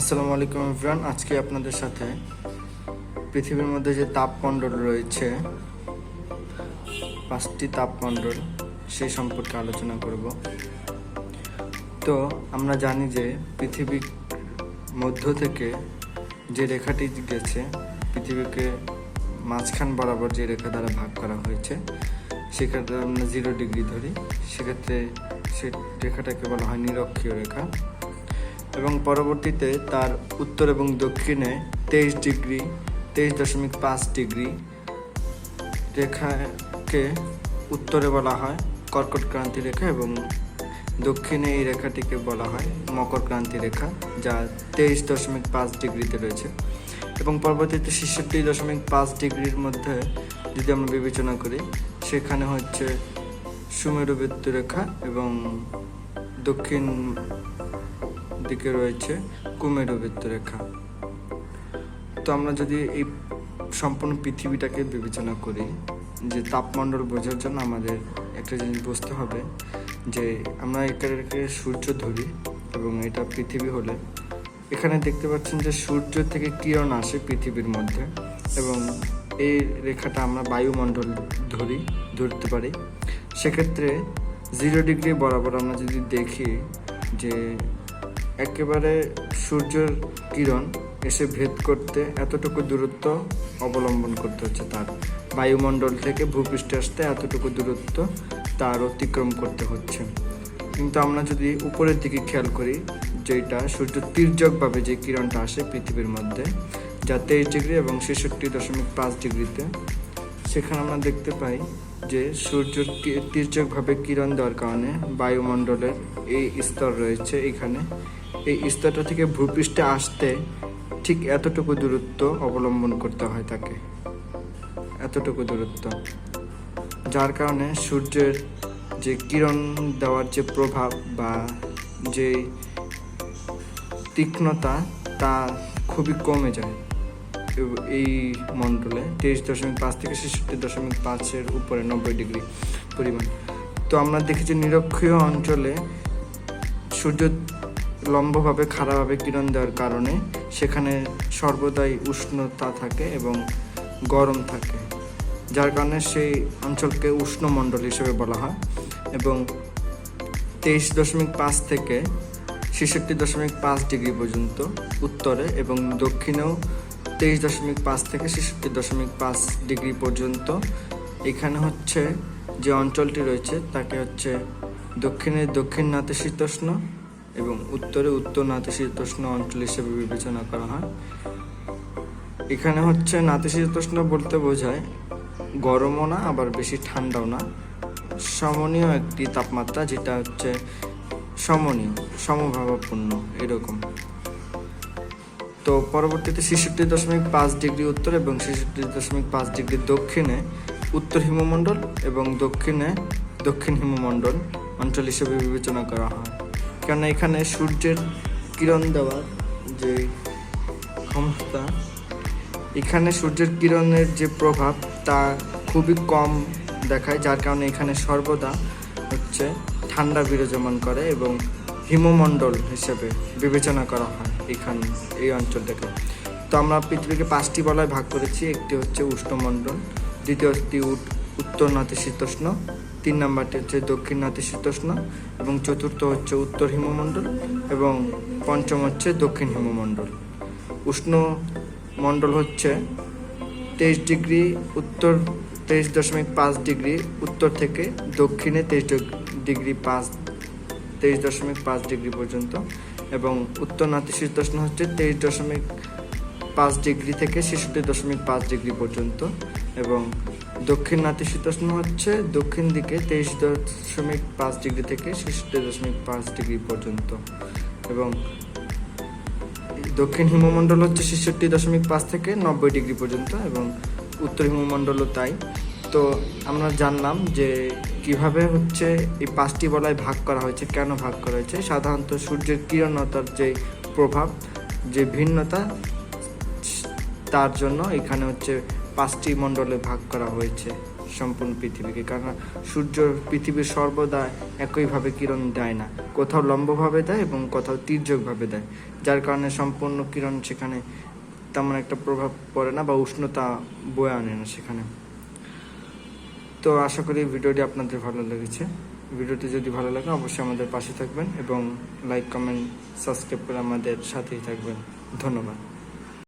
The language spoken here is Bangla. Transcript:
আসসালামু আলাইকুম ইমরান আজকে আপনাদের সাথে পৃথিবীর মধ্যে যে তাপমণ্ডল রয়েছে, পাঁচটি তাপমণ্ডল সেই সম্পর্কে আলোচনা করব। তো আমরা জানি যে পৃথিবীর মধ্য থেকে যে রেখাটি গেছে, পৃথিবীকে মাঝখান বরাবর যে রেখা দ্বারা ভাগ করা হয়েছে সেক্ষেত্রে আমরা জিরো ডিগ্রি ধরি। সেক্ষেত্রে সে রেখাটাকে বলা হয় নিরক্ষীয় রেখা। এবং পরবর্তীতে তার উত্তর এবং দক্ষিণে তেইশ ডিগ্রি, তেইশ দশমিক পাঁচ ডিগ্রি রেখাকে উত্তরে বলা হয়, কর্কট ক্রান্তি রেখা এবং দক্ষিণে এই রেখাটিকে বলা হয় মকর ক্রান্তি রেখা, যা তেইশ দশমিক পাঁচ ডিগ্রিতে রয়েছে। এবং পরবর্তীতে ছেষট্টি দশমিক পাঁচ ডিগ্রির মধ্যে যদি আমরা বিবেচনা করি, সেখানে হচ্ছে সুমেরু বৃত্ত রেখা এবং দক্ষিণ দিকে রয়েছে কুমেরু বৃত্তরেখা। তো আমরা যদি এই সম্পূর্ণ পৃথিবীটাকে বিবেচনা করি, যে তাপমণ্ডল বোঝার জন্য আমাদের একটা জিনিস বুঝতে হবে, যে আমরা এটাকে সূর্য ধরি এবং এটা পৃথিবী হলে। এখানে দেখতে পাচ্ছেন যে সূর্য থেকে কিরণ আসে পৃথিবীর মধ্যে এবং এই রেখাটা আমরা বায়ুমণ্ডল ধরি, ধরতে পারি। সেক্ষেত্রে জিরো ডিগ্রি বরাবর আমরা যদি দেখি যে একেবারে সূর্যের কিরণ এসে ভেদ করতে এতটুকু দূরত্ব অবলম্বন করতে হচ্ছে তার। বায়ুমণ্ডল থেকে ভূপৃষ্ঠে আসতে এতটুকু দূরত্ব তার অতিক্রম করতে হচ্ছে। কিন্তু আমরা যদি উপরের দিকে খেয়াল করি, যেটা সূর্য তির্যকভাবে যে কিরণটা আসে পৃথিবীর মধ্যে, যা তেইশ ডিগ্রি এবং ছেষট্টি দশমিক পাঁচ ডিগ্রিতে, সেখানে আমরা দেখতে পাই যে সূর্যের তির্যকভাবে কিরণ দেওয়ার কারণে বায়ুমণ্ডলের এই স্তর রয়েছে এখানে। এই স্তরটা থেকে ভূপৃষ্ঠে আসতে ঠিক এতটুকু দূরত্ব অবলম্বন করতে হয় তাকে। এতটুকু দূরত্ব। যার কারণে সূর্যের যে কিরণ দেওয়ার যে প্রভাব বা যে তীক্ষ্ণতা তা খুবই কমে যায়। এই মণ্ডলে তেইশ দশমিক পাঁচ থেকে ছেষট্টি দশমিক পাঁচের উপরে নব্বই ডিগ্রি পরিমাণ। তো আমরা দেখেছি নিরক্ষীয় অঞ্চলে সূর্য লম্বভাবে, খাড়াভাবে কিরণ দেওয়ার কারণে সেখানে সর্বদাই উষ্ণতা থাকে এবং গরম থাকে, যার কারণে সেই অঞ্চলকে উষ্ণমণ্ডল হিসেবে বলা হয় এবং তেইশ দশমিক পাঁচ থেকে ছেষট্টি দশমিক পাঁচ ডিগ্রি পর্যন্ত উত্তরে এবং দক্ষিণেও তেইশ দশমিক পাঁচ থেকে ছেষট্টি দশমিক পাঁচ ডিগ্রি পর্যন্ত। এখানে হচ্ছে যে অঞ্চলটি রয়েছে, তাকে হচ্ছে দক্ষিণে দক্ষিণ নাতিশীতোষ্ণ এবং উত্তরে উত্তর নাতিশীতোষ্ণ অঞ্চল হিসেবে বিবেচনা করা হয়। এখানে হচ্ছে নাতিশীতোষ্ণ বলতে বোঝায় গরমও না, আবার বেশি ঠান্ডাও না। সমনীয় একটি তাপমাত্রা, যেটা হচ্ছে সমনীয়, সমভাবাপূর্ণ, এরকম। তো পরবর্তীতে ছেষট্টি দশমিক পাঁচ ডিগ্রি উত্তর এবং ছেষট্টি দশমিক পাঁচ ডিগ্রি দক্ষিণে উত্তর হিমমণ্ডল এবং দক্ষিণে দক্ষিণ হিমমণ্ডল অঞ্চল হিসেবে বিবেচনা করা হয়। কেননা এখানে সূর্যের কিরণ দেওয়ার যে ক্ষমতা, এখানে সূর্যের কিরণের যে প্রভাব তা খুবই কম দেখায়, যার কারণে এখানে সর্বদা হচ্ছে ঠান্ডা বিরাজমান করে এবং হিমমণ্ডল হিসেবে বিবেচনা করা হয়। এখানে, এই অঞ্চলটাকে। তো আমরা পৃথিবীকে পাঁচটি বলয় ভাগ করেছি। একটি হচ্ছে উষ্ণমণ্ডল দ্বিতীয়টি উত্তর নাতিশীতোষ্ণ তিন নম্বরটি হচ্ছে দক্ষিণ নাতিশীতোষ্ণ এবং চতুর্থ হচ্ছে উত্তর হিমমণ্ডল, এবং পঞ্চম হচ্ছে দক্ষিণ হিমমণ্ডল। উষ্ণ মণ্ডল হচ্ছে তেইশ ডিগ্রি উত্তর, তেইশ দশমিক পাঁচ ডিগ্রি উত্তর থেকে দক্ষিণে তেইশ ডিগ্রি পাঁচ, তেইশ দশমিক পাঁচ ডিগ্রি পর্যন্ত। এবং উত্তর নাতিশীতোষ্ণ হচ্ছে তেইশ দশমিক পাঁচ ডিগ্রি থেকে ছেষট্টি দশমিক পাঁচ ডিগ্রি পর্যন্ত এবং দক্ষিণ নাতিশীতোষ্ণ হচ্ছে দক্ষিণ দিকে তেইশ দশমিক পাঁচ ডিগ্রি থেকে ছেষট্টি দশমিক পাঁচ ডিগ্রি পর্যন্ত এবং দক্ষিণ হিমমণ্ডল হচ্ছে ছেষট্টি দশমিক পাঁচ থেকে নব্বই ডিগ্রি পর্যন্ত এবং উত্তর হিমমণ্ডলও তাই। তো আমরা জানলাম যে কীভাবে হচ্ছে এই পাঁচটি বলায় ভাগ করা হয়েছে, কেন ভাগ করা হয়েছে? সাধারণত সূর্যের কিরণতার যে প্রভাব, যে ভিন্নতা, তার জন্য এখানে হচ্ছে পাঁচটি মণ্ডলে ভাগ করা হয়েছে সম্পূর্ণ পৃথিবীকে। কারণ সূর্য পৃথিবীর সর্বদা একইভাবে কিরণ দেয় না, কোথাও লম্বভাবে দেয় এবং কোথাও তির্যকভাবে দেয়, যার কারণে সম্পূর্ণ কিরণ সেখানে তেমন একটা প্রভাব পড়ে না বা উষ্ণতা বয়ে আনে না সেখানে। তো আশা করি ভিডিওটি আপনাদের ভালো লেগেছে। ভিডিওটি যদি ভালো লাগে, অবশ্যই আমাদের পাশে থাকবেন এবং লাইক কমেন্ট সাবস্ক্রাইব করে আমাদের সাথেই থাকবেন। ধন্যবাদ।